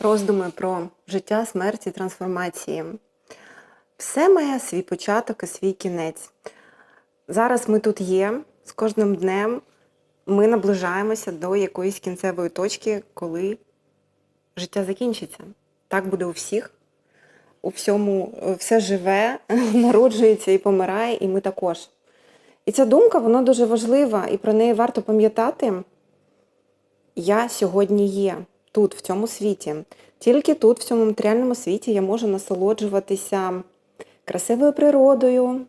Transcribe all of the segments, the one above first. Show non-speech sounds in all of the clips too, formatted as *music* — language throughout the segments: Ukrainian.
роздуми про життя, смерть і трансформації. Все має свій початок і свій кінець. Зараз ми тут є, з кожним днем ми наближаємося до якоїсь кінцевої точки, коли життя закінчиться. Так буде у всіх. У всьому е, все живе, *laughs* народжується і помирає, і ми також. І ця думка, вона дуже важлива, і про неї варто пам'ятати. Я сьогодні є тут, в цьому світі. Тільки тут, в цьому матеріальному світі, я можу насолоджуватися красивою природою,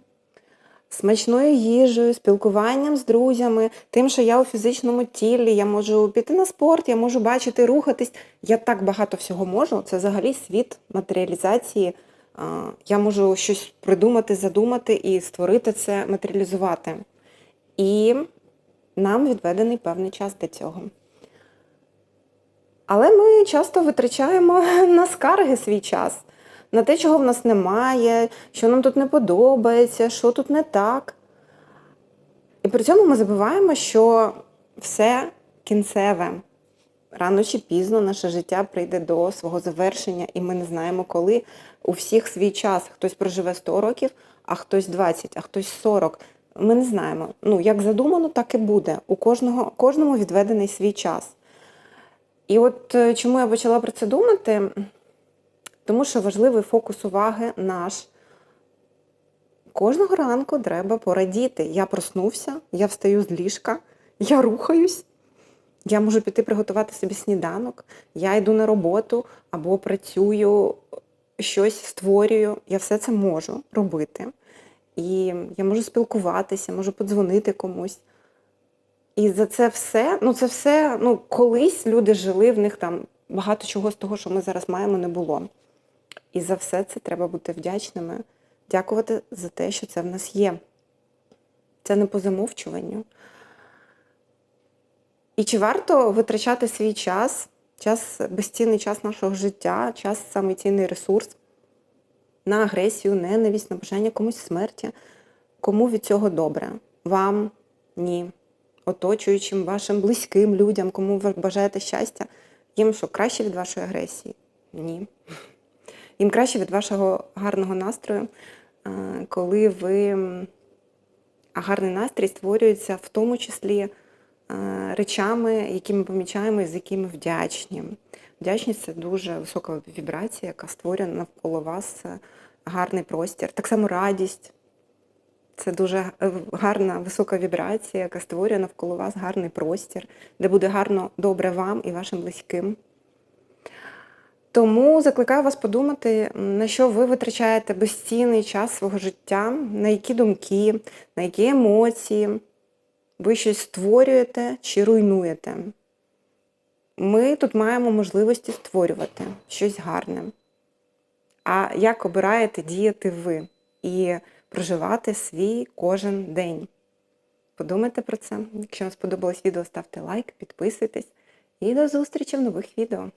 смачною їжею, спілкуванням з друзями, тим, що я у фізичному тілі, я можу піти на спорт, я можу бачити, рухатись. Я так багато всього можу. Це взагалі світ матеріалізації. Я можу щось придумати, задумати і створити це, матеріалізувати. І нам відведений певний час для цього. Але ми часто витрачаємо *laughs* на скарги свій час, на те, чого в нас немає, що нам тут не подобається, що тут не так. І при цьому ми забуваємо, що все кінцеве. Рано чи пізно наше життя прийде до свого завершення, і ми не знаємо, коли у всіх свій час. Хтось проживе 100 років, а хтось 20, а хтось 40. Ми не знаємо. Ну, як задумано, так і буде. У кожного, кожному відведений свій час. І от е, чому я почала про це думати? Тому що важливий фокус уваги наш. Кожного ранку треба порадіти. Я проснувся, я встаю з ліжка, я рухаюсь, я можу піти приготувати собі сніданок, я йду на роботу або працюю, щось створюю. Я все це можу робити. І я можу спілкуватися, можу подзвонити комусь. І за це все, ну це все, ну колись люди жили, в них там багато чого з того, що ми зараз маємо, не було. І за все це треба бути вдячними, дякувати за те, що це в нас є. Це не по замовчуванню. І чи варто витрачати свій час, час, безцінний час нашого життя, час самий цінний ресурс на агресію, ненависть, на бажання комусь смерті? Кому від цього добре? Вам ні оточуючим вашим близьким людям, кому ви бажаєте щастя, їм що краще від вашої агресії? Ні. Їм краще від вашого гарного настрою, е, коли ви. А гарний настрій створюється в тому числі е, речами, які ми помічаємо і з якими вдячні. Вдячність це дуже висока вібрація, яка створює навколо вас е, гарний простір. Так само радість. Це дуже гарна висока вібрація, яка створює навколо вас гарний простір, де буде гарно добре вам і вашим близьким. Тому закликаю вас подумати, на що ви витрачаєте безцінний час свого життя, на які думки, на які емоції ви щось створюєте чи руйнуєте. Ми тут маємо можливості створювати щось гарне. А як обираєте діяти ви? І проживати свій кожен день. Подумайте про це. Якщо вам сподобалось відео, ставте лайк, підписуйтесь і до зустрічі в нових відео.